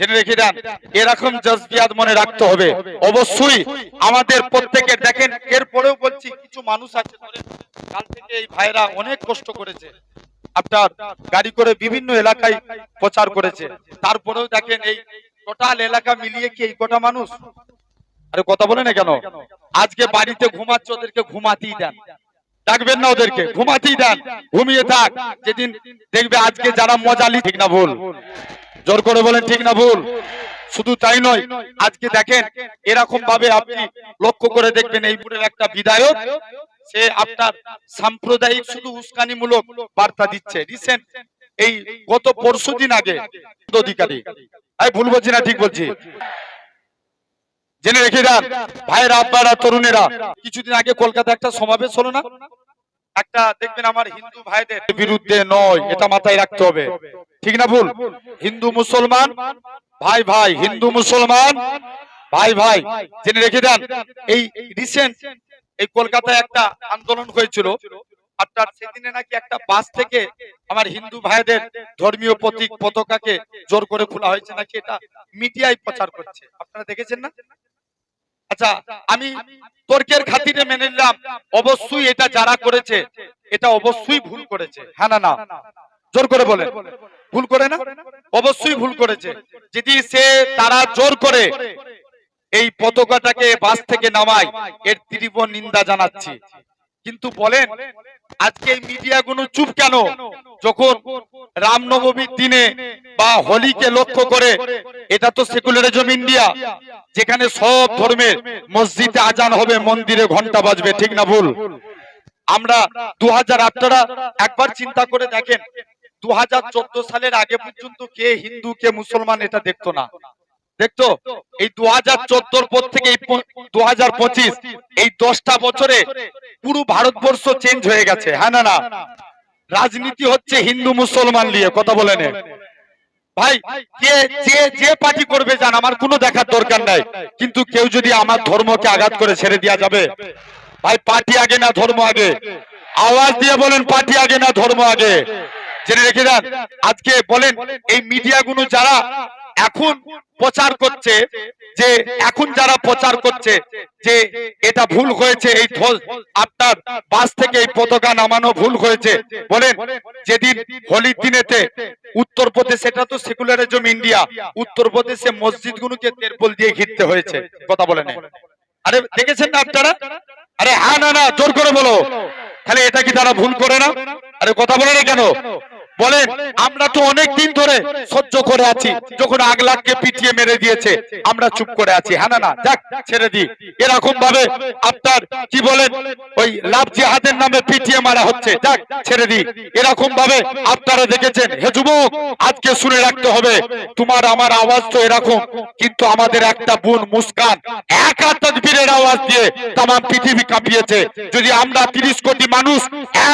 জেনে রেখে দেন, এরকম জজবিয়াত মনে রাখতে হবে। অবশ্যই আমাদের প্রত্যেকের দেখেন, এরপরেও বলছি, কিছু মানুষ আছে কাল থেকে এই ভাইরা অনেক কষ্ট করেছে। আপনার গাড়ি করে বিভিন্ন এলাকায় প্রচার করেছে। তারপরেও দেখেন, এই টোটাল এলাকা মিলিয়ে কি এই কটা মানুষ? আরে কথা বলে না কেন? আজকে বাড়িতে ঘুমাচ্ছে, ওদেরকে ঘুমাতেই দেন। ডাকবেন না ওদেরকে, ঘুমাতেই দেন। ঘুমিয়ে থাক। যেদিন দেখবে আজকে যারা মজালি ঠিক না ভুল? জোর করে বলেন, ঠিক না ভুল? শুধু তাই নয়, আজকে দেখেন এরকম ভাবে আপনি লক্ষ্য করে দেখবেন, এই পুরের একটা বিধায়ক, সে আপনার সাম্প্রদায়িক শুধু উস্কানিমূলক বার্তা দিচ্ছে। রিসেন্ট এই গত পরশু দিন আগে অধিকারী। আমি ভুল বলছি না, ঠিক বলছি। জেনে রেখে দেন, ভাইয়েরা আব্বারা তরুণেরা, কিছুদিন আগে কলকাতা একটা সমাবেশ হলো না? একটা, দেখবেন আমার হিন্দু ভাইদের বিরুদ্ধে নয়, এটা মাথায় রাখতে হবে। ঠিক না ভুল হিন্দু মুসলমান ভাই ভাই হিন্দু মুসলমান ভাই ভাই জেনে রেখে দেন এই রিসেন্ট এই কলকাতায় একটা আন্দোলন হয়েছিল সেদিনে নাকি একটা বাস থেকে আমার হিন্দু ধর্মীয় পতাকাকে জোর করে খোলা হয়েছে নাকি এটা মিডিয়ায় প্রচার করছে আপনারা দেখেছেন না আচ্ছা আমি তর্কের খাতিরে মেনে নিলাম অবশ্যই এটা যারা করেছে এটা অবশ্যই ভুল করেছে হ্যাঁ না না জোর করে বলে ভুল করে না? অবশ্যই ভুল করেছে। যদি সে তারা জোর করে এই পতাকাটাকে বাস থেকে নামায়, এর তীব্র নিন্দা জানাচ্ছি। কিন্তু বলেন, আজকে এই মিডিয়াগুলো চুপ কেন? যখন রামনবমীর দিনে বা হোলিকে লক্ষ্য করে, এটা তো সেকুলারিজম ইন্ডিয়া, যেখানে সব ধর্মের মসজিদে আজান হবে, মন্দিরে ঘণ্টা বাজবে, ঠিক না ভুল? আমরা দু হাজার আপনারা একবার চিন্তা করে দেখেন দু হাজার চোদ্দ সালের আগে পর্যন্ত কে হিন্দু, কে মুসলমান এটা দেখতো না। দেখতো? এই দু হাজার চোদ্দোর পর থেকে দু হাজার পঁচিশ, এই দশটা বছরে পুরো ভারতবর্ষ চেঞ্জ হয়ে গেছে হ্যাঁ না না? রাজনীতি হচ্ছে হিন্দু, মুসলমান নিয়ে, কথা বলে নে। ভাই, কে যে যে পার্টি করবে জান, আমার কোনো দেখার দরকার নাই। কিন্তু কেউ যদি আমার ধর্মকে আঘাত করে ছেড়ে দেওয়া যাবে। ভাই, পার্টি আগে না ধর্ম আগে? আওয়াজ দিয়ে বলেন, পার্টি আগে না ধর্ম আগে? জেনে রেখে দেন আজকে বলেন এই মিডিয়াগুলো যারা এখন প্রচার করছে, যে এখন যারা প্রচার করছে, যে এটা ভুল হয়েছে, এই আপনার বাস থেকে এই পতাকা নামানো ভুল হয়েছে। বলেন, যেদিন হোলির দিনেতে উত্তরপ্রদেশ এটা তো সেকুলারিজম ইন্ডিয়া, উত্তরপ্রদেশে মসজিদগুলোকে তেরপল দিয়ে ঘিরতে হয়েছে। কথা বলেন আরে, দেখেছেন না আপনারা? আরে হ্যাঁ না না, জোর করে বলো। তাহলে এটা কি তারা ভুল করে না? আরে, কথা বলে না কেন? বলেন আমরা তো অনেক দিন ধরে সহ্য করে আছি। যখন আগলাককে পিটিয়ে মেরে দিয়েছে আমরা চুপ করে আছি। হ্যাঁ না না যাক ছেড়ে দি এরকম ভাবে আপনার কি বলেন ওই লাভ জিহাদের নামে পিটিয়ে মারা হচ্ছে। যাক ছেড়ে দি এরকম ভাবে আপনারা দেখেছেন। হে যুবক আজকে শুনে রাখতে হবে। তোমার আমার আওয়াজ তো এরকম কিন্তু আমাদের একটা বোন মুস্কান। একা তকবীরের আওয়াজ দিয়ে তাম পৃথিবী কাঁপিয়েছে। যদি আমরা তিরিশ কোটি মানুষ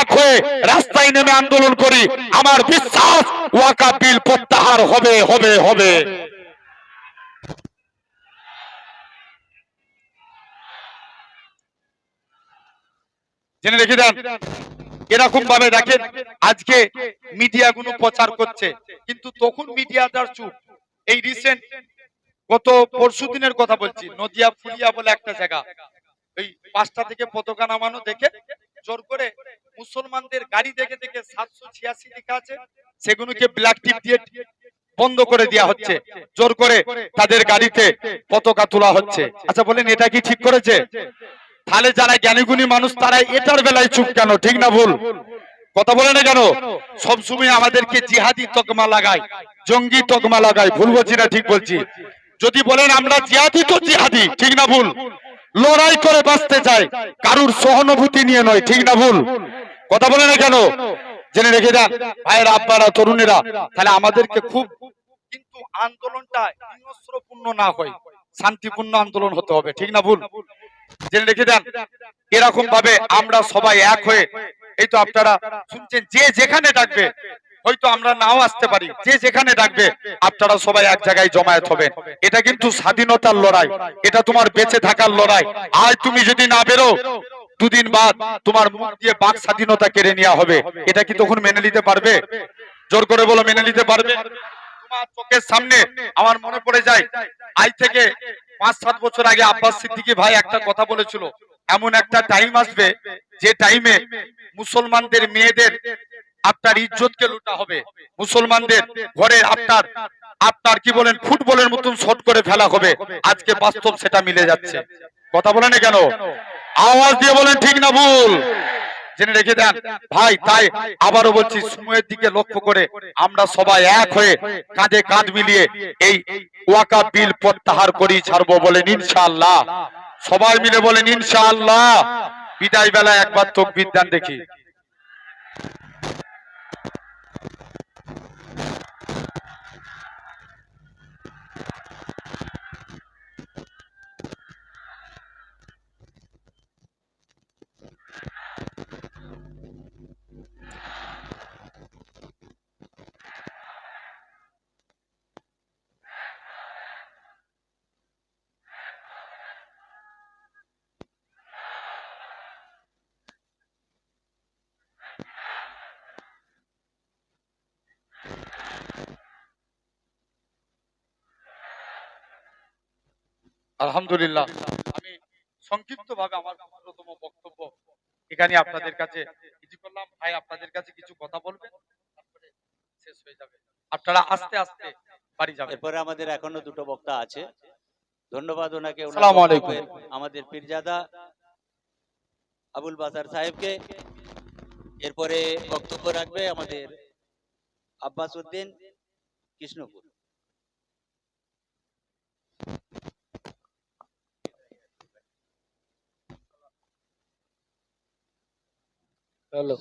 এক হয়ে রাস্তায় নেমে আন্দোলন করি আমার বিশ্বাস ওয়াকা বিল প্রত্যাহার হবে হবে হবে। জেনে রেখে দেন এরকম ভাবে দেখেন, আজকে মিডিয়া গুলো প্রচার করছে, কিন্তু তখন মিডিয়াটার চুপ। এই রিসেন্ট গত পরশু দিনের কথা বলছি, নদিয়া ফুলিয়া বলে একটা জায়গা, এই পাঁচটা থেকে পতাকা নামানো দেখে জোর করে মুসলমানদের গাড়ি দেখে দেখে সাতশো ছিয়াশি লেখা আছে সেগুলোকে ব্ল্যাক টিপ দিয়ে বন্ধ করে দেওয়া হচ্ছে। জোর করে তাদের গাড়িতে পতাকা তোলা হচ্ছে। আচ্ছা বলেন এটা কি ঠিক করেছে? তাহলে যারা জ্ঞানীগুণী মানুষ তারা এটার বেলায় চুপ কেন? ঠিক না ভুল? কথা বলে না কেন? সবসময় আমাদেরকে জিহাদি তকমা লাগায় জঙ্গি তকমা লাগায়। ভুল বলছি না ঠিক বলছি। যদি বলেন আমরা জিহাদি তো জিহাদি ঠিক না ভুল? লড়াই করে বাঁচতে চায়, কারুর সহানুভূতি নিয়ে নয়, ঠিক না ভুল? কথা বলে না কেন? জেনে রেখে যান। ভাইয়েরা আব্বারা তরুণেরা, তাহলে আমাদেরকে খুব কিন্তু আন্দোলনটা হিংস্রপূর্ণ না হয়, শান্তিপূর্ণ আন্দোলন হতে হবে, ঠিক না ভুল? জেনে রেখে দেন এরকম ভাবে আমরা সবাই এক হয়ে, এই তো আপনারা শুনছেন, যে যেখানে ডাকবে হয়তো আমরা নাও আসতে পারি। যে যেখানে ডাকবে আপনারা সবাই এক জায়গায় জমায়েত হবেন। এটা কিন্তু স্বাধীনতার লড়াই। এটা তোমার বেঁচে থাকার লড়াই। আজ তুমি যদি না বেরো, দুদিন বাদ তোমার মুখ দিয়ে বাক স্বাধীনতা কেড়ে নেওয়া হবে। এটা কি তখন মেনে নিতে পারবে? জোর করে বলো, মেনে নিতে পারবে? তোমার চোখের সামনে আমার মনে পড়ে যায়, আজ থেকে পাঁচ, সাত বছর আগে আব্বাস সিদ্দিকি ভাই একটা কথা বলেছিল। এমন একটা টাইম আসবে, যে টাইমে মুসলমানদের, মেয়েদের আপনার ইজ্জতকে লুটা হবে। মুসলমানদের ঘরে আপনার আপনার কি বলেন? ফুটবলের মতন শট করে ফেলা হবে। আজকে বাস্তব সেটা মিলে যাচ্ছে। কথা বলেন না কেন? আওয়াজ দিয়ে বলেন ঠিক না ভুল। জেনে রেখে দেন। ভাই, তাই আবারও বলছি, সময়ের দিকে লক্ষ্য করে আমরা সবাই এক হয়ে কাঁধে কাঁধ মিলিয়ে এই ওয়াকা বিল প্রত্যাহার করি, ছাড়বো বলেন ইনশাআল্লাহ। সবাই মিলে বলেন ইনশাআল্লাহ। বিদায় বেলা একবার তোক বিদ্যান দেখি। আলহামদুলিল্লাহ। আমি সংক্ষিপ্ত ভাবে আমার ক্ষুদ্রতম বক্তব্য এখানে আপনাদের কাছে কিছু করলাম। ভাই আপনাদের কাছে কিছু কথা বলবেন? তারপরে শেষ হয়ে যাবে। আপনারা আস্তে আস্তে বাড়ি যাবেন। এরপরে আমাদের এখনও দুটো বক্তা আছে। ধন্যবাদ ওনাকে। আসসালামু আলাইকুম। আমাদের পীরজাদা আবুল বাসার সাহেবকে। এরপরে বক্তব্য রাখবে আমাদের আব্বাস উদ্দিন কৃষ্ণপুর।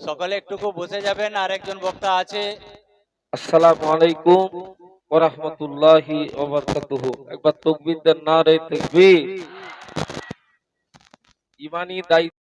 সকলে একটুকু বসে যাবেন আর একজন বক্তা আছে। আসসালামু আলাইকুম ওয়া রাহমাতুল্লাহি ওয়া বারাকাতুহু। একবার তাকবীর দেন নারে তাকবীর। ইমানি দায়িত্ব